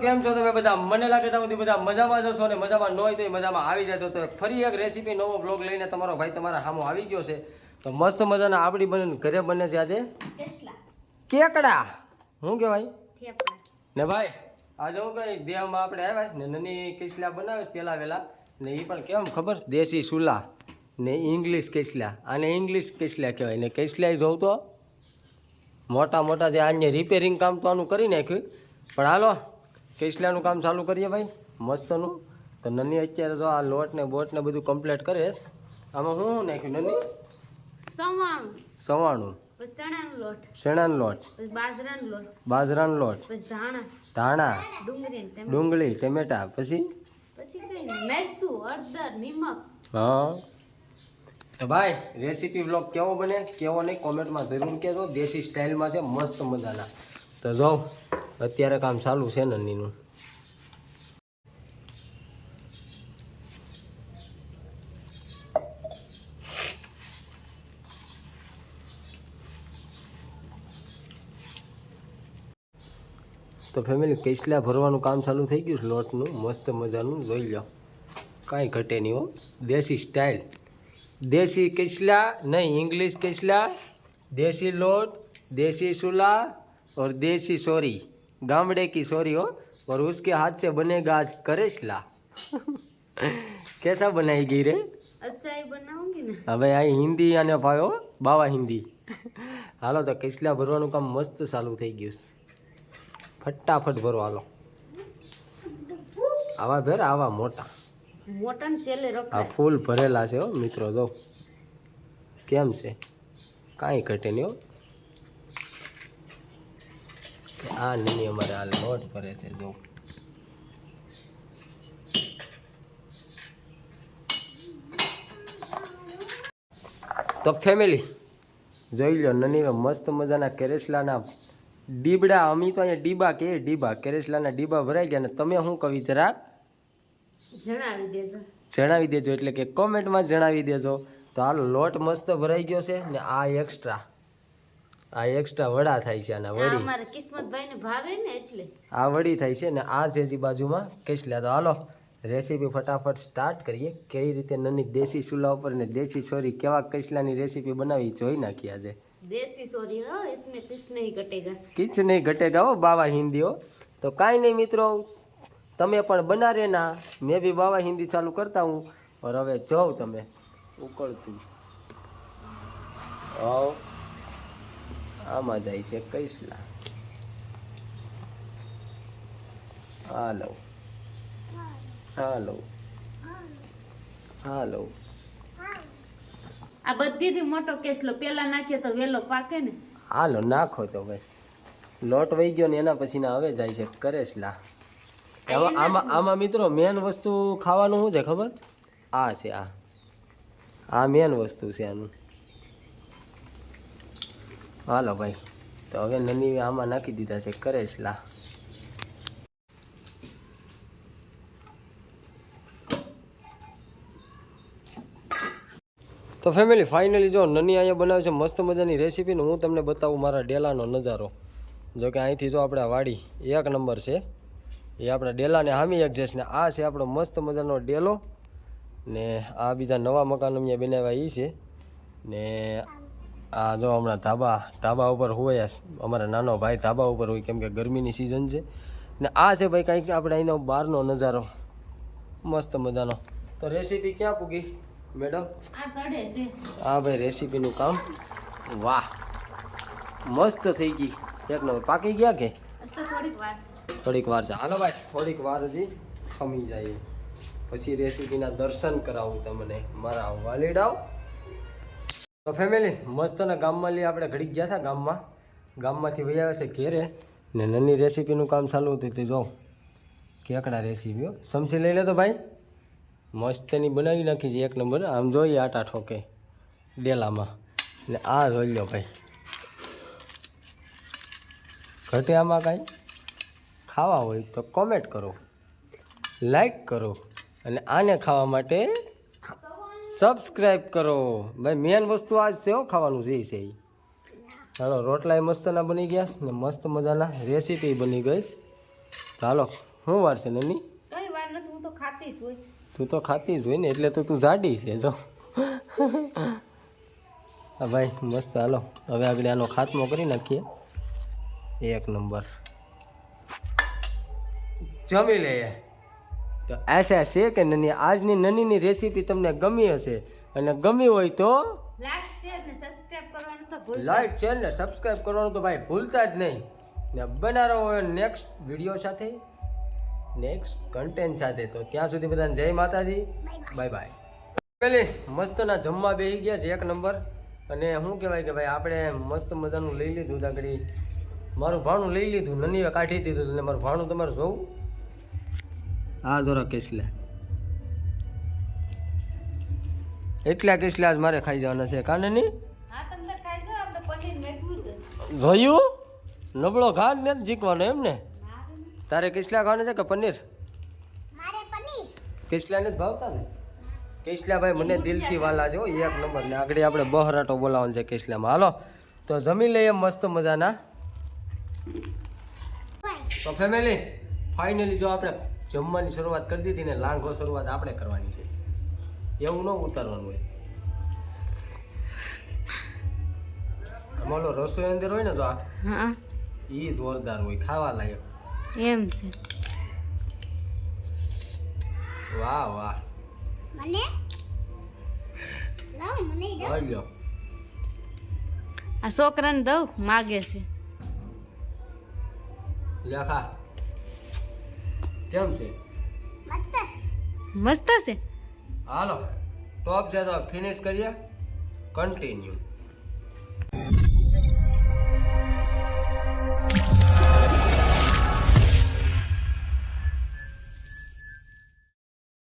કેમ છો તમે બધા? મને લાગે ત્યાં સુધી બધા મજામાં જશો ને મજામાં ન હોય તો મજામાં આવી જાય તો ફરી એક રેસીપી નવો બ્લોગ લઈને તમારો ભાઈ તમારા સામો આવી ગયો છે. તો મસ્ત મજાના આપણી બને ઘરે બને છે આજે? કેકડા. શું કહેવાય? ને ભાઈ આજે હું કઈ દેહમાં આપણે આવ્યા ને નાની કેસલા બનાવે પેલા વેલા. ને એ પણ કેમ ખબર? દેશી સુલા ને ઇંગ્લિશ કેસલા. આને ઇંગ્લિશ કેસલા કહેવાય. ને કેસલા જોઉં તો મોટા મોટા જે આને રિપેરિંગ કામ તો આનું કરી નાખ્યું. પણ હાલો કિસલાનું કામ ચાલુ કરીએ ભાઈ મસ્તનું. તો નની અત્યારે જો આ લોટ ને બોટ ને બધું કમ્પ્લીટ કરે. આમાં શું શું નાખ્યું નની? સવાણું. સવાણું. લોટ. શેણાનો લોટ. બાજરાનો લોટ. ધાણા. ડુંગળી ટમેટાં. પછી? હા. તો ભાઈ રેસીપી બ્લોગ કેવો બને? કેવો નહીં? કોમેન્ટમાં જરૂર કહેજો. દેશી સ્ટાઇલમાં છે. મસ્ત મજાના. તો જો અત્યારે કામ ચાલુ છે નનીનું તો ફેમિલી કેસલા ભરવાનું કામ ચાલુ થઈ ગયું છે લોટનું, મસ્ત મજાનું, જોઈ લો કાંઈ ઘટે નહીં હો. દેશી સ્ટાઇલ દેશી કેસલા નહીં, ઇંગ્લિશ કેસલા, દેશી લોટ, દેશી સુલા, ઓર દેશી સોરી. गामड़े की सोरी हो और उसके हाथ से बनेगा आज करेसला कैसा बनाई गई रे અચ્છા એ બનાવુંગી ને હવે આ હિન્દી અને ભાઈ હો બાવા હિન્દી હાલો તો કેસલા ભરવાનું કામ મસ્ત ચાલુ થઈ ગયું છે ફટાફટ ભરો હાલો આવા ભેર આવા મોટા મોટા ને છેલ્લે આ રખાય ફૂલ ભરેલા છે હો મિત્રો જો કેમ છે કાંઈ ઘટે નહીં હો આ નહીં અમારે આ લોટ ભરે છે જો. તો ફેમિલી જોઈ લો નની મસ્ત મજાના કેરેસલાના ડીબડા અમી તો અહીંયા ડીબા કે ડીબા કેરેસલાના ડીબા ભરાઈ ગયા ને તમે શું કવિ જરાક જણાવી દેજો. જણાવી દેજો એટલે કે કોમેન્ટમાં જણાવી દેજો. તો આ લોટ મસ્ત ભરાઈ ગયો છે ને આ એક્સ્ટ્રા આ એક્સ્ટ્રા વડા થાય છે આના આ વડી અમારા કિસ્મતભાઈ ને ભાવે ને એટલે આ વડી થાય છે ને આ છે હજી બાજુમાં કેસલા તો હાલો રેસીપી ફટાફટ સ્ટાર્ટ કરીએ કઈ રીતે નાની દેશી ચૂલા ઉપર ને દેશી છોરી કેવા કેસલાની રેસીપી બનાવી જોઈ નાખી આજે દેશી સોરી હો इसमें कुछ नहीं कटेगा કીચ નહીં ઘટેગા હો બાવા હિન્દીઓ તો કાંઈ નહીં મિત્રો તમે પણ બના રહેના મેં બી બાવા હિન્દી ચાલુ કરતા હું और હવે જાઓ તમે ઉકળતું આવ આમાં જાય છે કૈસલા. હાલો. હાલો. હાલો. આ બધીથી મોટો કેસલો પેલા નાખીએ તો વેલો પાકે ને? હાલો નાખો તો ભાઈ. લોટ વહી ગયો ને એના પછીના હવે જાય છે કરેસલા. હવે આમાં આમાં મિત્રો મેન વસ્તુ ખાવાનું શું છે ખબર? આ છે આ. આ મેન વસ્તુ છે આનું. હાલો ભાઈ. તો હવે નની આમાં નાખી દીધા છે કરેસલા. તો ફેમિલી ફાઇનલી જો નની અહીંયા બનાવે છે મસ્ત મજાની રેસીપી ને હું તમને બતાવું મારા ડેલાનો નજારો. જો કે અહીંથી જો આપણે વાડી એક નંબર છે. એ આપણા ડેલાને હામી એક ને આ છે આપણો મસ્ત મજાનો ડેલો ને આ બીજા નવા મકાન અહીંયા બનાવ્યા એ છે. ને આ જો હમણાં ધાબા ધાબા ઉપર હોય અમારા નાનો ભાઈ ધાબા ઉપર હોય કેમ કે ગરમીની સિઝન છે. ને આ છે ભાઈ કંઈક આપણે અહીંનો બહારનો નજારો. મસ્ત મજાનો. તો રેસીપી ક્યાં પૂગી મેડમ આ ભાઈ રેસીપીનું કામ. વાહ. મસ્ત થઈ ગઈ. એક નંબર. પાકી ગયા કે? થોડીક વાર છે. થોડીક વાર છે. હાલો ભાઈ થોડીક વાર હજી ખમી જાય. પછી રેસીપીના દર્શન કરાવું તમને. મારા વાલીડાઓ. તો ફેમિલી મસ્તના ગામમાં લઈ આપણે ઘડીક ગયા હતા ગામમાં. ગામમાંથી વહી આવ્યા છે ઘેરે ને નાની રેસીપીનું કામ ચાલુ હતું તે જો. કેકડા રેસીપીઓ સમજી લઈ લે તો ભાઈ. મસ્તની બનાવી નાખી છે એક નંબર. આમ જોઈએ આટા ઠોકે ડેલામાં. ને આ જોઈ લો ભાઈ. ઘટે આમાં કાંઈ? ખાવા હોય તો કોમેન્ટ કરો. લાઈક કરો. અને આને ખાવા માટે સબસ્ક્રાઈબ કરો. ભાઈ મેન વસ્તુ આ જ છે હો ખાવાનું જે છે એ ચાલો રોટલાય મસ્તના બની ગયા ને મસ્ત મજાના રેસીપી બની ગઈ ચાલો શું વાર છે નની? કઈ વાર નથી હું તો ખાતી જ હોય. તું તો ખાતી જ હોય ને એટલે તો તું જાડી છે જો. હા ભાઈ મસ્ત હાલો. હવે આગળ આનો ખાતમો કરી નાખીએ. એક નંબર. જમી લઈએ તો આશા છે કે નની આજની નનીની રેસીપી તમને ગમી હશે. અને ગમી હોય તો લાઈક શેર ને સબસ્ક્રાઇબ કરવાનું તો ભૂલ લાઈક શેર ને સબસ્ક્રાઈબ કરવાનું તો ભાઈ ભૂલતા જ નહીં. ને બનાવો હોય નેક્સ્ટ વીડિયો સાથે નેક્સ્ટ કન્ટેન્ટ સાથે. તો ત્યાં સુધી બધાને જય માતાજી. બાય બાય પેલી મસ્તના જમવા બેસી ગયા છે એક નંબર. અને શું કહેવાય કે ભાઈ આપણે મસ્ત મજાનું લઈ લીધું દાગડી મારું ભાણું લઈ લીધું નનીએ કાઢી દીધું એટલે મારું ભાણું તમારે જોવું આ જોરા કેસલા. એટલા કેસલા જ મારે ખાઈ જવાના છે કાને હા છે. જોયું? નબળો ઘાટ ને જીકવાનો એમ ને? તારે કિસલા ખાવાના છે કે પનીર? કેસલા ને જ ભાવતા ને? કેસલા ભાઈ મને દિલથી વાલા છે એક નંબર ને આગળ આપણે બહરાટો બોલાવવાનો છે કેસલામાં. હાલો તો જમી લઈએ મસ્ત મજાના. તો ફેમિલી ફાઇનલી જો આપણે જમવાની શરૂઆત કરી દીધી ને લાંઘો શરૂઆત આપણે કરવાની છે. એવું ન ઉતારવાનું હોય. આમાં રસોઈ અંદર હોય ને તો આ હા. ઈ જોરદાર હોય ખાવા લાયક. એમ છે. વાહ વાહ. મને? લાવ મને હાલ્યો આ છોકરાને દઉં માગે છે. લેખા કેમ છે? મસ્ત છે. હાલો ટોપ છે તો ફિનિશ કરીએ. કન્ટિન્યુ